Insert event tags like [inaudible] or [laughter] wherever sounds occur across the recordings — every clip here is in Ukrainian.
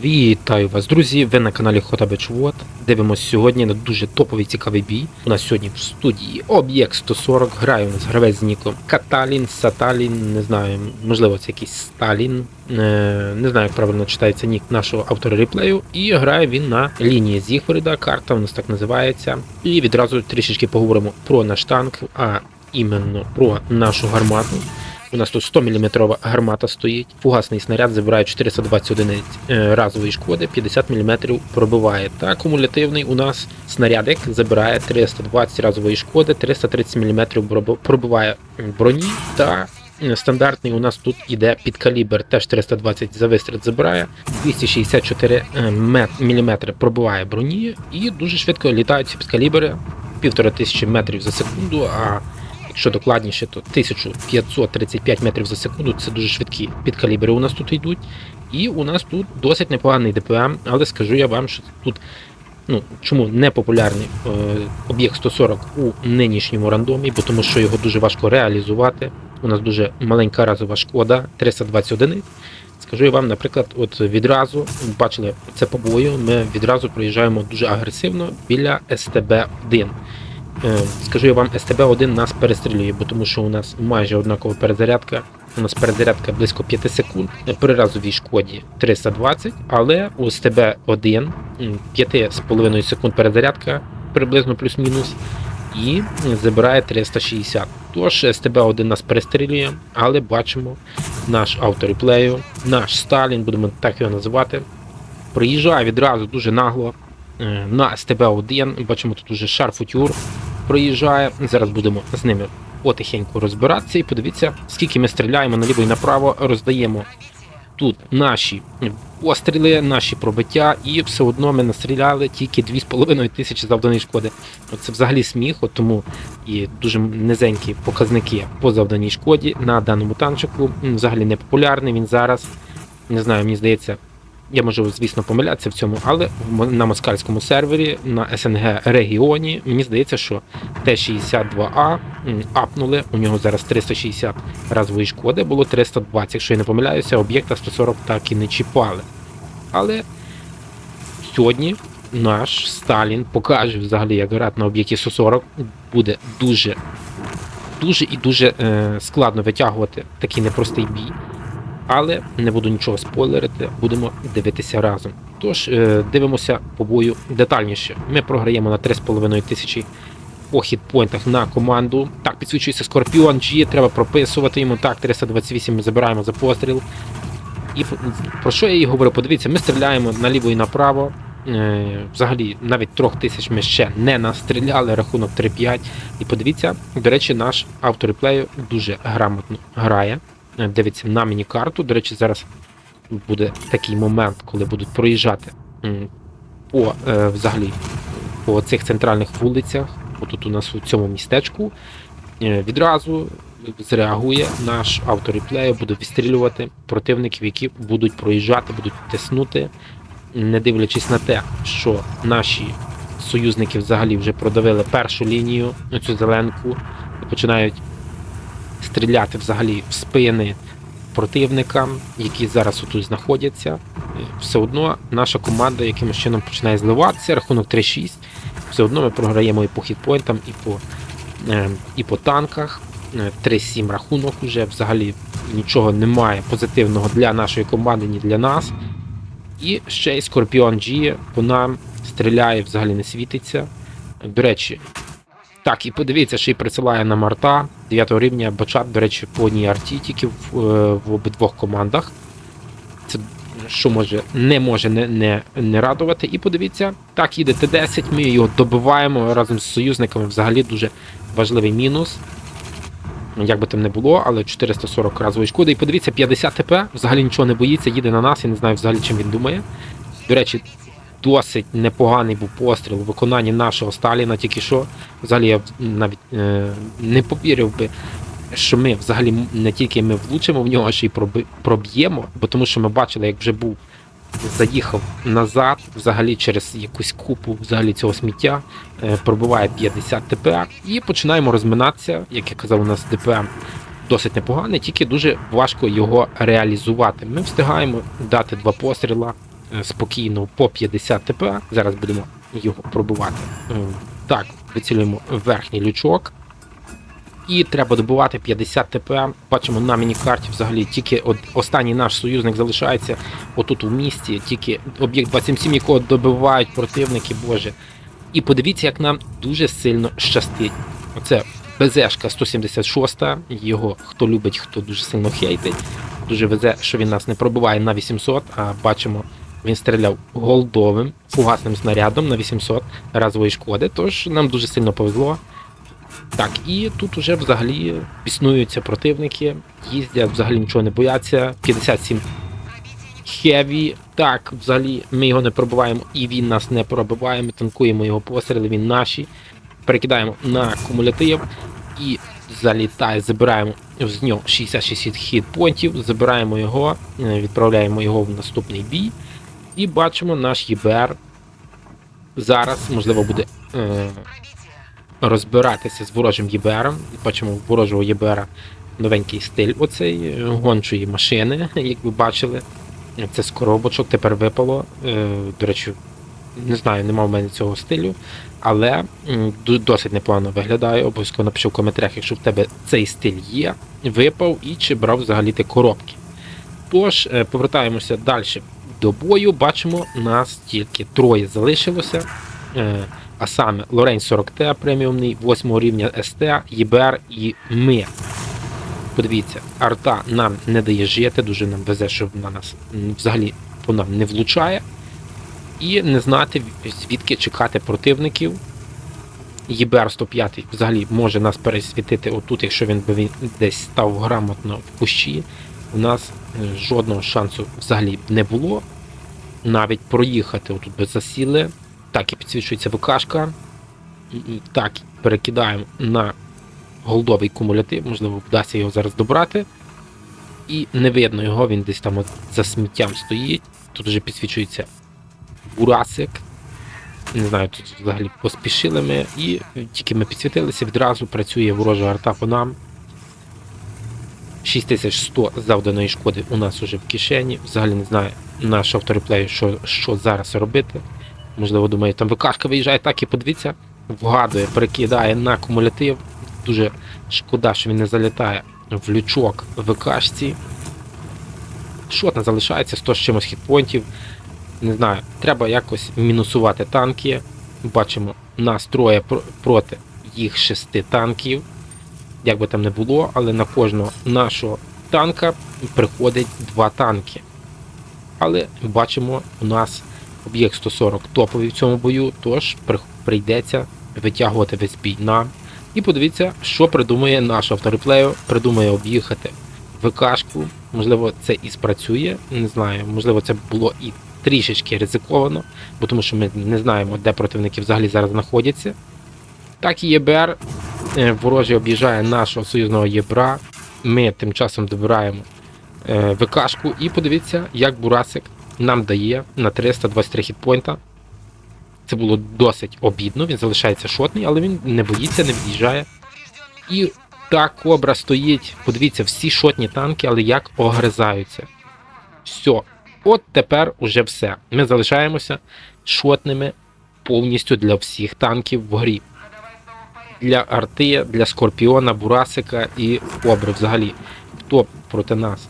Вітаю вас, друзі! Ви на каналі Хотабич Вот. Дивимось сьогодні на дуже топовий цікавий бій. У нас сьогодні в студії Об'єкт 140. Грає у нас гравець з ніком Каталін, Саталін, не знаю, можливо, це якийсь Сталін. Е, не знаю, як правильно читається нік нашого автора реплею. І грає він на лінії Зігфрида. Карта у нас так називається. І відразу трішечки поговоримо про наш танк, а іменно про нашу гармату. У нас тут 100 мм гармата стоїть. Фугасний снаряд забирає 420 одиниць е, разової шкоди, 50 мм пробиває. Та кумулятивний у нас снарядик забирає 320 разової шкоди, 330 мм пробиває броні. Та е, стандартний у нас тут іде під калібр, теж 320 за вистріл забирає, 264 мм пробиває броні і дуже швидко літають ці підкалібри, півтора тисячі метрів за секунду. а Якщо докладніше, то 1535 метрів за секунду це дуже швидкі підкалібри у нас тут йдуть. І у нас тут досить непоганий ДПМ, але скажу я вам, що тут ну, чому не популярний е, об'єкт 140 у нинішньому рандомі, бо тому що його дуже важко реалізувати. У нас дуже маленька разова шкода, 320 одиниць. Скажу я вам, наприклад, от відразу бачили це по бою, ми відразу проїжджаємо дуже агресивно біля СТБ-1. Е, Скажу я вам, СТБ-1 нас перестрілює, бо тому що у нас майже однакова перезарядка. У нас перезарядка близько 5 секунд. Е, При разовій шкоді 320, але у СТБ-1 5,5 секунд перезарядка приблизно плюс-мінус. І забирає 360. Тож СТБ-1 нас перестрілює, але бачимо наш автореплею, наш Сталін, будемо так його називати. Приїжджає відразу дуже нагло е, на СТБ-1. Бачимо тут уже шарфутюр проїжджає. Зараз будемо з ними потихеньку розбиратися. І подивіться, скільки ми стріляємо наліво і направо, роздаємо тут наші постріли, наші пробиття, і все одно ми настріляли тільки 2,5 тисячі завданої шкоди. Це взагалі сміх, от тому і дуже низенькі показники по завданій шкоді на даному танчику. Взагалі не популярний він зараз. Не знаю, мені здається, я можу, звісно, помилятися в цьому, але на москальському сервері, на СНГ регіоні, мені здається, що Т-62А апнули. У нього зараз 360 разової шкоди, було 320, якщо я не помиляюся, об'єкта 140 так і не чіпали. Але сьогодні наш Сталін покаже взагалі, як грати на об'єкті 140 буде дуже, дуже і дуже е, складно витягувати такий непростий бій. Але не буду нічого спойлерити, будемо дивитися разом. Тож е, дивимося по бою детальніше. Ми програємо на 3,5 тисячі по хітпойнтах на команду. Так, підсвічується Скорпіон G, треба прописувати йому. Так, 328 ми забираємо за постріл. І про що я і говорю? Подивіться, ми стріляємо наліво і направо. Е, Взагалі, навіть трьох тисяч ми ще не настріляли, рахунок 3-5. І подивіться, до речі, наш автореплею дуже грамотно грає. Е, Дивиться на міні-карту. До речі, зараз буде такий момент, коли будуть проїжджати по е, взагалі по цих центральних вулицях. Отут у нас у цьому містечку. Е, Відразу зреагує наш автореплею, буде відстрілювати противників, які будуть проїжджати, будуть тиснути, не дивлячись на те, що наші союзники взагалі вже продавили першу лінію, цю зеленку, починають стріляти взагалі в спини противникам, які зараз отут знаходяться. Е, Все одно наша команда якимось чином починає зливатися, рахунок 3-6. Все одно ми програємо і по хітпойнтам, і по, е, і по танках. Е, 3-7 рахунок уже взагалі нічого немає позитивного для нашої команди, ні для нас. І ще й Scorpion G по нам стріляє, взагалі не світиться. До речі, так, і подивіться, що й присилає нам арта 9 рівня бачат, до речі, по одній арті тільки в, е, в обидвох командах. Це що може не може не, не, не радувати. І подивіться, так, їде Т-10, ми його добиваємо разом з союзниками. Взагалі дуже важливий мінус. Як би там не було, але 440 разової шкоди. І подивіться, 50 ТП, взагалі нічого не боїться, їде на нас, я не знаю взагалі, чим він думає. До речі, досить непоганий був постріл у виконанні нашого Сталіна, тільки що. Взагалі я навіть е, не повірив би, що ми взагалі не тільки ми влучимо в нього, а ще й проб'ємо, бо тому що ми бачили, як вже був. Заїхав назад, взагалі через якусь купу взагалі цього сміття, е, пробиває 50 ТП і починаємо розминатися. Як я казав, у нас ДПМ досить непоганий, тільки дуже важко його реалізувати. Ми встигаємо дати два постріла, спокійно по 50 ТП. Зараз будемо його пробувати. Е, Так, вицілюємо верхній лючок. І треба добувати 50 ТП. Бачимо на міні-карті взагалі тільки от останній наш союзник залишається отут у місті, тільки об'єкт 277, якого добивають противники, боже. І подивіться, як нам дуже сильно щастить. Оце БЗшка 176, його хто любить, хто дуже сильно хейтить. Дуже везе, що він нас не пробиває на 800, а бачимо, він стріляв голдовим фугасним снарядом на 800 разової шкоди, тож нам дуже сильно повезло. Так, і тут уже взагалі існуються противники, їздять, взагалі нічого не бояться. 57 Хеві. Так, взагалі ми його не пробиваємо, і він нас не пробиває. Ми танкуємо його постріли, він наші. Перекидаємо на кумулятив і залітає, забираємо з нього 66 хітпонтів, забираємо його, е, відправляємо його в наступний бій. І бачимо наш ЄБР. Зараз, можливо, буде е, розбиратися з ворожим ЄБРом. Бачимо, ворожого ЄБРа новенький стиль оцей е, гончої машини, [laughs] як ви бачили. Це з коробочок тепер випало. Е, До речі, не знаю, нема в мене цього стилю, але досить непогано виглядає. Обов'язково напиши в коментарях, якщо в тебе цей стиль є, випав і чи брав взагалі ти коробки. Тож, е, повертаємося далі до бою. Бачимо, нас тільки троє залишилося. Е, А саме Лорень 40Т преміумний, 8 рівня СТ, ЄБР і ми. Подивіться, арта нам не дає жити, дуже нам везе, що на нас взагалі по не влучає. І не знати, звідки чекати противників. ЄБР 105 взагалі може нас пересвітити отут, якщо він би десь став грамотно в кущі. У нас е, жодного шансу взагалі не було. Навіть проїхати отут би засіли. Так і підсвічується ВКшка. Так, перекидаємо на голдовий кумулятив, можливо, вдасться його зараз добрати. І не видно його, він десь там от за сміттям стоїть. Тут вже підсвічується бурасик. Не знаю, тут взагалі поспішили ми. І тільки ми підсвітилися, відразу працює ворожа арта по нам. 6100 завданої шкоди у нас уже в кишені. Взагалі не знаю наш автореплей, що, що зараз робити. Можливо, думаю, там ВКшка виїжджає, так і подивіться, вгадує, перекидає на кумулятив. Дуже шкода, що він не залітає в лючок ВКшці. Шотна залишається 100 з чимось хітпонтів. Не знаю, треба якось мінусувати танки. Бачимо, нас троє проти їх шести танків. Як би там не було, але на кожного нашого танка приходить два танки. Але бачимо, у нас об'єкт 140 топовий в цьому бою, тож прийдеться витягувати весь бій нам. І подивіться, що придумує наш автореплею. Придумує об'їхати ВКшку. Можливо, це і спрацює. Не знаю, можливо, це було і трішечки ризиковано, бо тому що ми не знаємо, де противники взагалі зараз знаходяться. Так і ЄБР ворожий об'їжджає нашого союзного ЄБРа. Ми тим часом добираємо е, ВКшку і подивіться, як Бурасик нам дає на 323 хітпойнта. Це було досить обідно, він залишається шотний, але він не боїться, не від'їжджає. І та кобра стоїть. Подивіться, всі шотні танки, але як огризаються. Все. От тепер уже все. Ми залишаємося шотними повністю для всіх танків в грі. Для арти, для Скорпіона, Бурасика і Кобри взагалі. Хто проти нас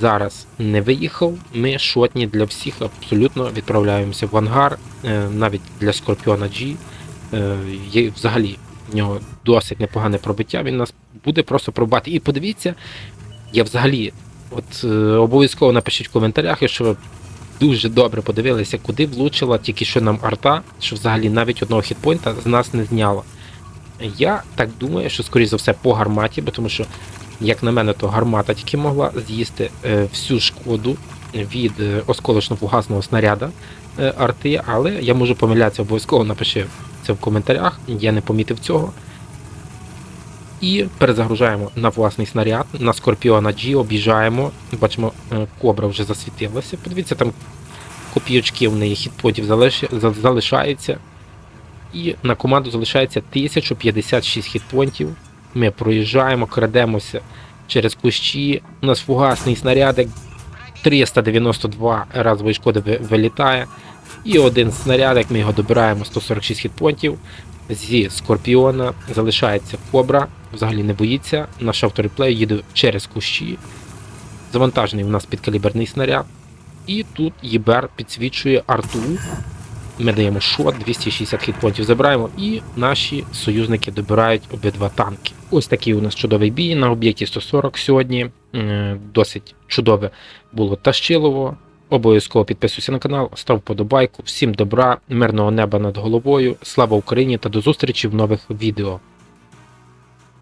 зараз не виїхав, ми шотні для всіх абсолютно відправляємося в ангар, е, навіть для Скорпіона G. Е, Є взагалі в нього досить непогане пробиття, він нас буде просто пробувати. І подивіться, я взагалі, от е, обов'язково напишіть в коментарях, якщо ви дуже добре подивилися, куди влучила тільки що нам арта, що взагалі навіть одного хітпойнта з нас не зняла. Я так думаю, що скоріш за все по гарматі, бо тому що, як на мене, то гармата тільки могла з'їсти е, всю шкоду від е, осколочно-фугасного снаряда е, арти, але я можу помилятися, обов'язково напиши це в коментарях, я не помітив цього. І перезагружаємо на власний снаряд, на Скорпіона G об'їжджаємо. Бачимо, кобра вже засвітилася. Подивіться, там копійочки в неї хітпотів залиш- за- залишається. І на команду залишається 1056 хітпонтів. Ми проїжджаємо, крадемося через кущі. У нас фугасний снарядик. 392 разової шкоди вилітає. І один снаряд, ми його добираємо 146 хітпонтів. Зі Скорпіона залишається Кобра, взагалі не боїться. Наш автореплей їде через кущі. Завантажений у нас підкаліберний снаряд. І тут ЄБР підсвічує арту. Ми даємо шот, 260 хітпонтів забираємо, і наші союзники добирають обидва танки. Ось такий у нас чудовий бій на об'єкті 140 сьогодні. Досить чудове було Тащилово. Обов'язково підписуйся на канал, став подобайку. Всім добра, мирного неба над головою. Слава Україні та до зустрічі в нових відео.